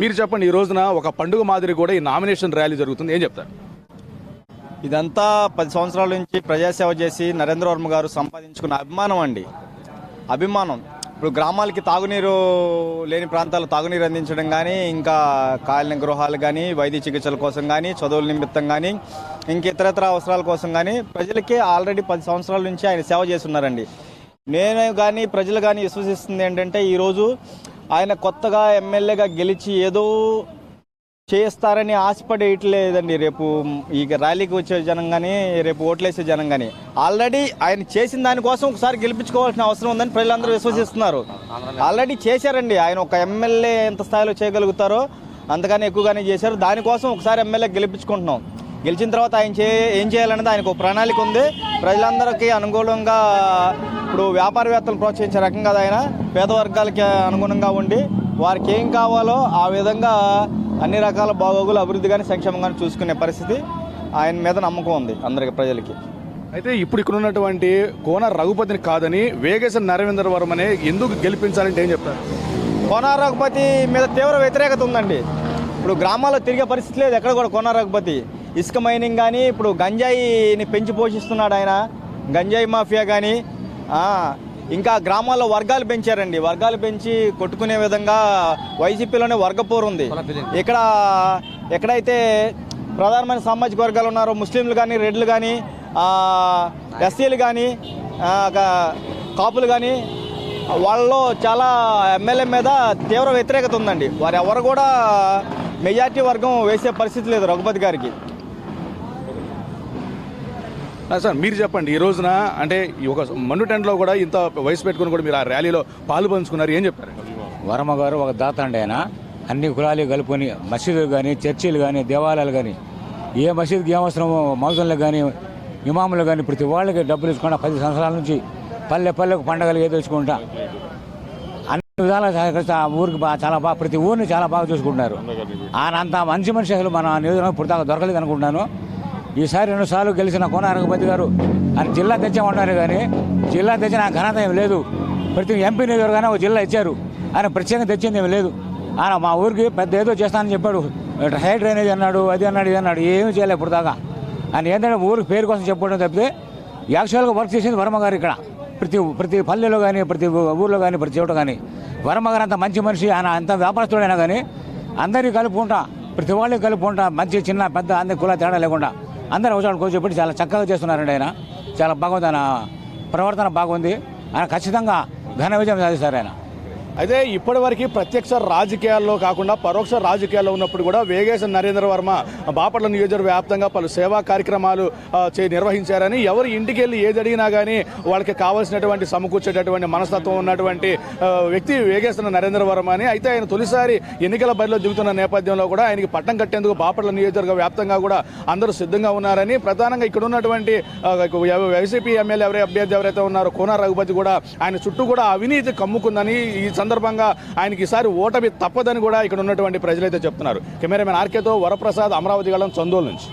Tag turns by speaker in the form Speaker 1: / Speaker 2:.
Speaker 1: మీరు చెప్పండి ఈ రోజున ఒక పండుగ మాదిరి కూడా ఈ నామినేషన్ ర్యాలీ జరుగుతుంది. ఏం చెప్తారు?
Speaker 2: ఇదంతా పది సంవత్సరాల నుంచి ప్రజాసేవ చేసి నరేంద్ర వర్మ గారు సంపాదించుకున్న అభిమానం అండి. అభిమానం. ఇప్పుడు గ్రామాలకి తాగునీరు లేని ప్రాంతాలు తాగునీరు అందించడం కానీ ఇంకా కాలిన గృహాలు కానీ వైద్య చికిత్సల కోసం కానీ చదువుల నిమిత్తం కానీ ఇంక ఇతరత్ర అవసరాల కోసం కానీ ప్రజలకి ఆల్రెడీ పది సంవత్సరాల నుంచి ఆయన సేవ చేస్తున్నారండి. నేను కానీ ప్రజలు కానీ విశ్వసిస్తుంది ఏంటంటే ఈరోజు ఆయన కొత్తగా ఎమ్మెల్యేగా గెలిచి ఏదో చేస్తారని ఆశపడేయట్లేదండి. రేపు ఈ ర్యాలీకి వచ్చే జనం కానీ రేపు ఓట్లేసే జనం కానీ ఆల్రెడీ ఆయన చేసిన దానికోసం ఒకసారి గెలిపించుకోవాల్సిన అవసరం ఉందని ప్రజలందరూ విశ్వసిస్తున్నారు. ఆల్రెడీ చేశారండి. ఆయన ఒక ఎమ్మెల్యే ఎంత స్థాయిలో చేయగలుగుతారో అంతగానే ఎక్కువగానే చేశారు. దానికోసం ఒకసారి ఎమ్మెల్యే గెలిపించుకుంటున్నాం. గెలిచిన తర్వాత ఆయన చే ఏం చేయాలనేది ఆయనకు ఒక ప్రణాళిక ఉంది. ప్రజలందరికీ అనుకూలంగా ఇప్పుడు వ్యాపారవేత్తలు ప్రోత్సహించే రకం కదా ఆయన పేద వర్గాలకి అనుగుణంగా ఉండి వారికి ఏం కావాలో ఆ విధంగా అన్ని రకాల బాగోగులు అభివృద్ధి కానీ సంక్షేమం కానీ చూసుకునే పరిస్థితి ఆయన మీద నమ్మకం ఉంది అందరికి ప్రజలకి.
Speaker 1: అయితే ఇప్పుడు ఇక్కడ ఉన్నటువంటి కోన రఘుపతిని కాదని వేగేశ నరేంద్ర వర్మనే ఎందుకు గెలిపించాలంటే ఏం చెప్తారు?
Speaker 2: కోనా రఘుపతి మీద తీవ్ర వ్యతిరేకత ఉందండి. ఇప్పుడు గ్రామాల్లో తిరిగే పరిస్థితి లేదు ఎక్కడ కూడా కోనా రఘుపతి. ఇసుక మైనింగ్ కానీ ఇప్పుడు గంజాయిని పెంచి పోషిస్తున్నాడు ఆయన. గంజాయి మాఫియా కానీ ఇంకా గ్రామాల్లో వర్గాలు పెంచారండి. వర్గాలు పెంచి కొట్టుకునే విధంగా వైసీపీలోనే వర్గపోరు ఉంది. ఇక్కడ ఎక్కడైతే ప్రధానమైన సామాజిక వర్గాలు ఉన్నారో ముస్లింలు కానీ రెడ్లు కానీ ఎస్సీలు కానీ కాపులు కానీ వాళ్ళలో చాలా ఎమ్మెల్యే మీద తీవ్ర వ్యతిరేకత ఉందండి. వారు ఎవరు కూడా మెజార్టీ వర్గం వేసే పరిస్థితి లేదు రఘుపతి గారికి.
Speaker 1: సార్ మీరు చెప్పండి ఈ రోజున అంటే ఒక మండు టెంట్లో కూడా ఇంత వయసు పెట్టుకుని కూడా మీరు ఆ ర్యాలీలో పాలు పంచుకున్నారు ఏం చెప్పారు?
Speaker 3: వర్మ గారు ఒక దాత అండి ఆయన అన్ని కులాలు కలుపుకొని మసీదులు కానీ చర్చిలు కానీ దేవాలయాలు కానీ ఏ మసీదుకి ఏమవసరమో మౌజన్లు కానీ ఇమాములు కానీ ప్రతి వాళ్ళకి డబ్బులు ఇచ్చుకుంటా పది సంవత్సరాల నుంచి పల్లె పల్లెకు పండగలు ఏదో తెచ్చుకుంటా అన్ని విధాలా సహకరిస్తా ఆ ఊరికి బాగా చాలా బాగా ప్రతి ఊరిని చాలా బాగా చూసుకుంటున్నారు. ఆయన అంత మంచి మనిషి అసలు మన నియోజకవర్గం ఇప్పుడు దాకా దొరకలేదు అనుకుంటున్నాను ఈసారి రెండు సార్లు గెలిచిన కోన రఘుపతి గారు. ఆయన జిల్లా తెచ్చామన్నారు కానీ జిల్లా తెచ్చిన ఘనత ఏం లేదు. ప్రతి ఎంపీ నియోజకవర్గానే ఒక జిల్లా ఇచ్చారు. ఆయన ప్రత్యేకంగా తెచ్చింది ఏమి లేదు. ఆయన మా ఊరికి పెద్ద ఏదో చేస్తానని చెప్పాడు. హై డ్రైనేజ్ అన్నాడు అది అన్నాడు ఇది అన్నాడు ఏమీ చేయలేదు ఇప్పుడు దాకా. ఆయన ఏంటంటే ఊరికి పేరు కోసం చెప్పడం తప్పితే యాక్చువల్గా వర్క్ చేసింది వర్మ గారు ఇక్కడ. ప్రతి ప్రతి పల్లెలో కానీ ప్రతి ఊర్లో కానీ ప్రతి చోట కానీ. వర్మ గారు అంత మంచి మనిషి ఆయన అంత వ్యాపారస్తుడైనా కానీ అందరినీ కలుపుకుంటా ప్రతి వాళ్ళకి కలుపుకుంటా మంచి చిన్న పెద్ద అందరి కుల తేడా లేకుండా. అందరూ అవసరం కూర్చోబెట్టి చాలా చక్కగా చేస్తున్నారండి ఆయన. చాలా బాగుంది. ఆయన ప్రవర్తన బాగుంది. ఆయన ఖచ్చితంగా ఘన విజయం సాధిస్తారు ఆయన.
Speaker 1: అయితే ఇప్పటివరకు ప్రత్యక్ష రాజకీయాల్లో కాకుండా పరోక్ష రాజకీయాల్లో ఉన్నప్పుడు కూడా వేగేశ నరేంద్ర వర్మ బాపట్ల నియోజకవర్గ వ్యాప్తంగా పలు సేవా కార్యక్రమాలు చే నిర్వహించారని ఎవరు ఇంటికి వెళ్ళి ఏది అడిగినా కానీ వాళ్ళకి కావాల్సినటువంటి సమకూర్చేటటువంటి మనస్తత్వం ఉన్నటువంటి వ్యక్తి వేగేశ్వర నరేంద్ర వర్మ అని. అయితే ఆయన తొలిసారి ఎన్నికల బరిలో దిగుతున్న నేపథ్యంలో కూడా ఆయనకి పట్టం కట్టేందుకు బాపట్ల నియోజకవర్గ వ్యాప్తంగా కూడా అందరూ సిద్ధంగా ఉన్నారని. ప్రధానంగా ఇక్కడ ఉన్నటువంటి వైసీపీ ఎమ్మెల్యే ఎవరైతే అభ్యర్థి ఎవరైతే ఉన్నారో కోన రఘుపతి కూడా ఆయన చుట్టూ కూడా అవినీతి కమ్ముకుందని ఈ సందర్భంగా ఆయనకి ఈసారి ఓటమి తప్పదని కూడా ఇక్కడ ఉన్నటువంటి ప్రజలైతే చెప్తున్నారు. కెమెరామెన్ ఆర్కేతో వరప్రసాద్ అమరావతి గళం చందోల్ నుంచి.